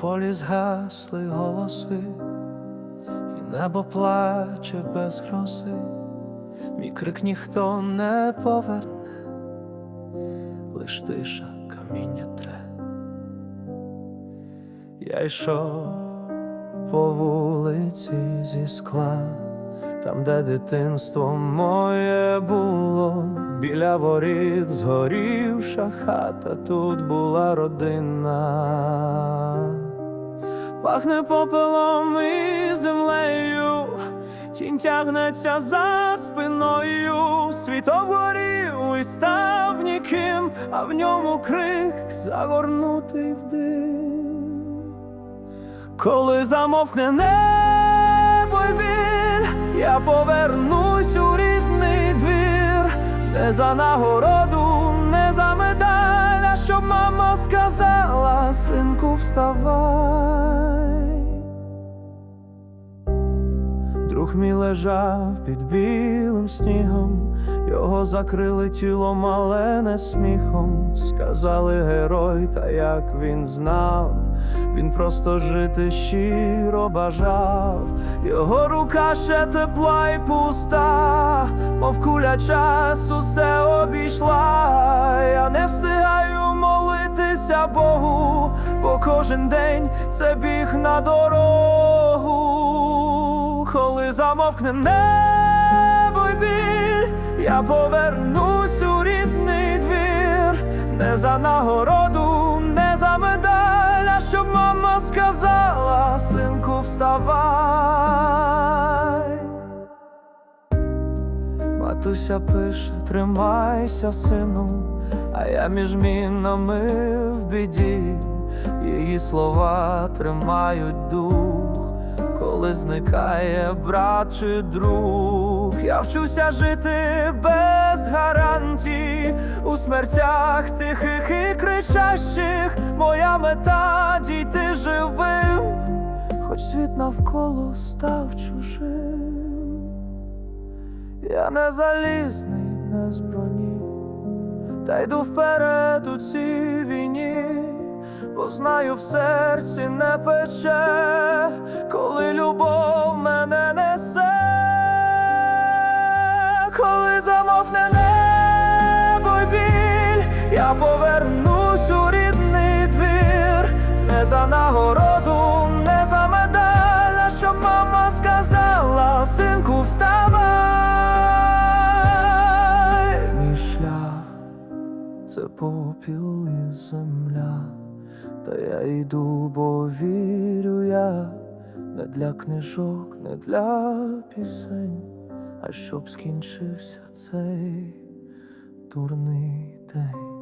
полі згасли голоси, і небо плаче без грози, мій крик ніхто не поверне, лиш тиша каміння тре. Я йшов по вулиці зі скла, там, де дитинство моє було, біля воріт згорівша хата, тут була родина. Пахне попелом і землею, тінь тягнеться за спиною, світ обгорів і став ніким, а в ньому крик загорнутий в дим. Коли замовкне небо й біль, я повернусь у рідний двір, не за нагороду, не за медаль, а щоб мама сказала, синку, вставай. Друг мій лежав під білим снігом, його закрили тілом, але не сміхом. Сказали герой, та як він знав, він просто жити щиро бажав. Його рука ще тепла й пуста, мов куля час усе обійшла. Я не встигаю молитися Богу, бо кожен день це біг на дорогу коли замовкне небо й біль, я повернусь у рідний двір, не за нагороду, не за медаль, а щоб мама сказала, синку, вставай. Матуся пише, тримайся, сину, а я між мінами в біді, її слова тримають дух, коли зникає брат чи друг. Я вчуся жити без гарантій у смертях тихих і кричащих. Моя мета дійти живим, хоч світ навколо став чужим. Я не залізний, не з броні, та йду вперед у цій війні, бо знаю в серці не пече, коли коли замовкне небо й біль, я повернусь у рідний двір, не за нагороду, не за медаль, а щоб мама сказала, синку, вставай, мій шлях це попіл і земля, та я йду, бо вірю я. Не для книжок, не для пісень, а щоб скінчився цей дурний день.